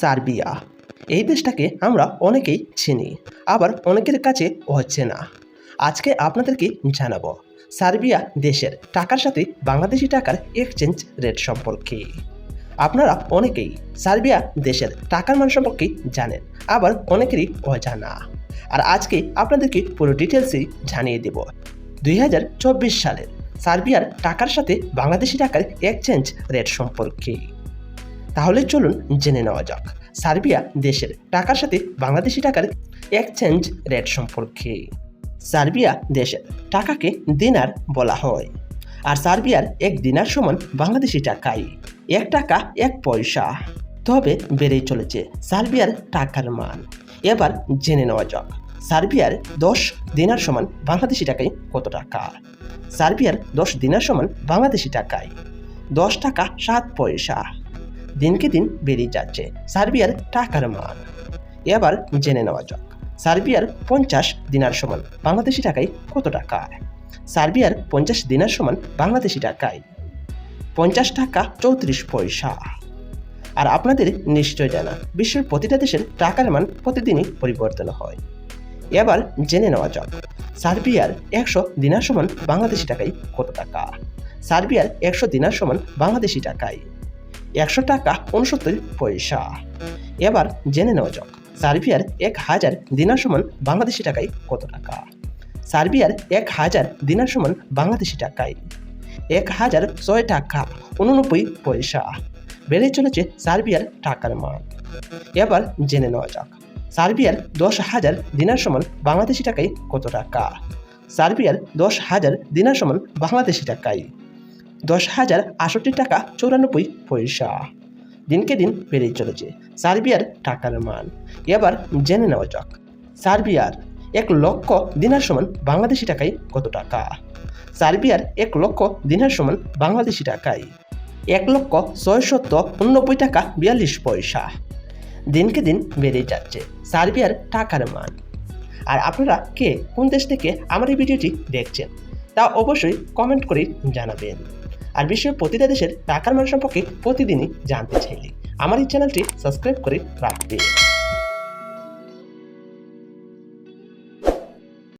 Serbia. এই দেশটাকে আমরা অনেকেই চিনি, আবার অনেকের কাছে হচ্ছে না। আজকে আপনাদেরকে জানাব, সার্বিয়া দেশের টাকার সাথে বাংলাদেশি টাকার এক্সচেঞ্জ রেট সম্পর্কে। আপনারা অনেকেই সার্বিয়া দেশের টাকার মান সম্পর্কে জানেন, আবার অনেকেরই অজানা। আর আজকে আপনাদেরকে পুরো ডিটেলসই জানিয়ে দেব। দুই সালের সার্বিয়ার টাকার সাথে বাংলাদেশি টাকার এক্সচেঞ্জ রেট সম্পর্কে। তাহলে চলুন জেনে নেওয়া যাক। সার্বিয়া দেশের টাকার সাথে বাংলাদেশি টাকার এক্সচেঞ্জ রেট সম্পর্কে। সার্বিয়া দেশের টাকাকে দিনার বলা হয়। আর সার্বিয়ার এক দিনার সমান বাংলাদেশি টাকায় এক টাকা, এক পয়সা। তবে বেড়েই চলেছে সার্বিয়ার টাকার মান। এবার জেনে নেওয়া যাক, সার্বিয়ার দশ দিনার সমান বাংলাদেশি টাকায় কত টাকা? সার্বিয়ার দশ দিনার সমান বাংলাদেশি টাকায় দশ টাকা, সাত পয়সা। দিনকে দিন বেড়ে যাচ্ছে। সার্বিয়ার টাকার মান। এবার জেনে নেওয়া যাক। সার্বিয়ার পঞ্চাশ দিনার সমান বাংলাদেশি টাকায় কত টাকা? সার্বিয়ার পঞ্চাশ দিনার সমান বাংলাদেশি টাকায় পঞ্চাশ টাকা চৌত্রিশ পয়সা। আর আপনাদের নিশ্চয় জানা, বিশ্বের প্রতিটা দেশের টাকার মান প্রতিদিনই পরিবর্তন হয়। এবার জেনে নেওয়া যাক, সার্বিয়ার একশো দিনার সমান বাংলাদেশি টাকায় কত টাকা? সার্বিয়ার একশো দিনার সমান বাংলাদেশি টাকায় একশো টাকা উনসত্তর পয়সা। এবার জেনে নেওয়া যাক, সার্বিয়ার এক হাজার দিনার সমান বাংলাদেশি টাকায় কত টাকা? সার্বিয়ার এক হাজার দিনার সমান বাংলাদেশি টাকায় এক হাজার ছয় টাকা উননব্বই পয়সা। বেড়ে চলেছে সার্বিয়ার টাকার মান। এবার জেনে নেওয়া যাক, সার্বিয়ার দশ হাজার দিনার সমান বাংলাদেশি টাকায় কত টাকা? সার্বিয়ার দশ হাজার দিনার সমান বাংলাদেশি টাকায় দশ হাজার আষট্টি টাকা চৌরানব্বই পয়সা। দিনকে দিন বেড়েই চলেছে। সার্বিয়ার টাকার মান। এবার জেনে নেওয়া যাক। সার্বিয়ার এক লক্ষ দিনার সমান বাংলাদেশি টাকায় কত টাকা? সার্বিয়ার এক লক্ষ দিনার সমান বাংলাদেশি টাকায় এক লক্ষ ছয়শত উননব্বই টাকা বিয়াল্লিশ পয়সা। দিনকে দিন বেড়েই যাচ্ছে সার্বিয়ার টাকার মান। আর আপনারা কে কোন দেশ থেকে আমার এই ভিডিওটি দেখছেন তা অবশ্যই কমেন্ট করে জানাবেন। আর বিশ্বের প্রতিটা দেশের টাকার মান সম্পর্কে প্রতিদিনই জানতে চাইলে আমার এই চ্যানেলটি সাবস্ক্রাইব করে রাখবে।